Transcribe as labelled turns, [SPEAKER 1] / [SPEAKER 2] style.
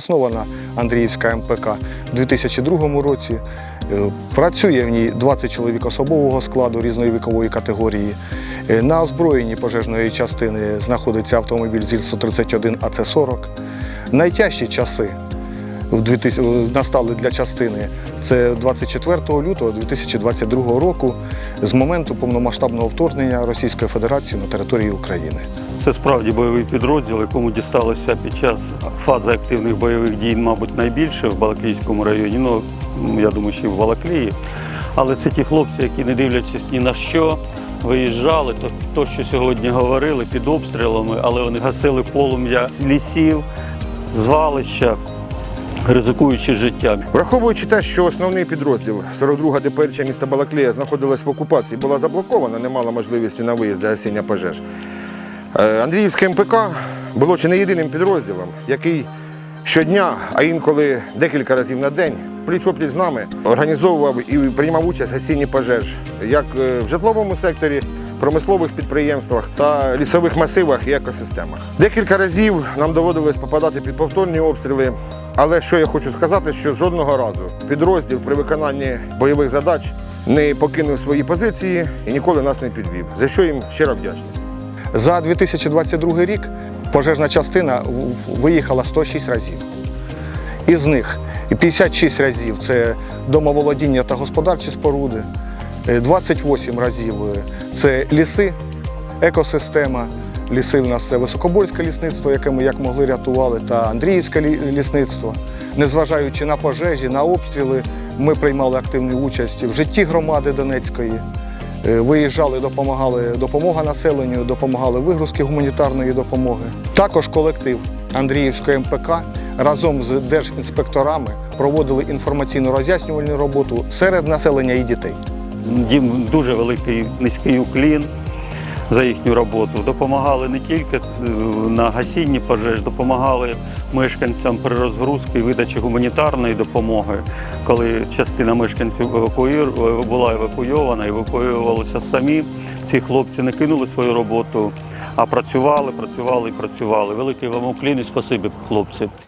[SPEAKER 1] Заснована Андріївська МПК у 2002 році. Е, Працює в ній 20 чоловік особового складу різної вікової категорії. Е, На озброєнні пожежної частини знаходиться автомобіль ЗІЛ-131 АЦ-40. Найтяжчі часи 2000 настали для частини це 24 лютого 2022 року з моменту повномасштабного вторгнення Російської Федерації на територію України.
[SPEAKER 2] Це справді бойовий підрозділ, якому дісталося під час фази активних бойових дій, мабуть, найбільше в Балаклійському районі. Ну, я думаю, що і в Балаклії. Але це ті хлопці, які, не дивлячись ні на що, виїжджали, то, то що сьогодні говорили під обстрілами, але вони гасили полум'я лісів, звалища, ризикуючи життям.
[SPEAKER 3] Враховуючи те, що основний підрозділ 42-га ДПРЧ міста Балаклія знаходилась в окупації, була заблокована, не мала можливості на виїзд для гасіння пожеж. Е, Андріївське МПК було чи не єдиним підрозділом, який щодня, а інколи декілька разів на день, пліч-опліч з нами організовував і приймав участь в пожеж як е, в житловому секторі, промислових підприємствах та лісових масивах і екосистемах. Декілька разів нам доводилось попадати під повторні обстріли. Але що я хочу сказати, що жодного разу підрозділ при виконанні бойових задач не покинув свої позиції і ніколи нас не підвів. За що їм щиро вдячний.
[SPEAKER 1] За 2022 рік пожежна частина виїхала 106 разів. Із них 56 разів це домоволодіння та господарчі споруди, е, 28 разів е, це ліси, екосистема. Ліси в нас це Високобольське лісництво, яке ми як могли рятували, та Андріївське лісництво. Незважаючи на пожежі, на обстріли, ми приймали активну участь в житті громади Донецької. Е, Виїжджали, допомагали допомога населенню, допомагали вигрузки гуманітарної допомоги. Також колектив Андріївської МПК разом з держінспекторами проводили інформаційно роз'яснювальну роботу серед населення і дітей.
[SPEAKER 2] Їм дуже великий низький уклін за їхню роботу. Допомагали не тільки е, на гасінні пожеж, допомагали мешканцям при розгрузці і видачі гуманітарної допомоги, коли частина мешканців евакуїр- була евакуйована, евакуювалися самі. Ці хлопці не кинули свою роботу, а працювали, працювали і працювали. Великий вам уклін і спасибі, хлопці.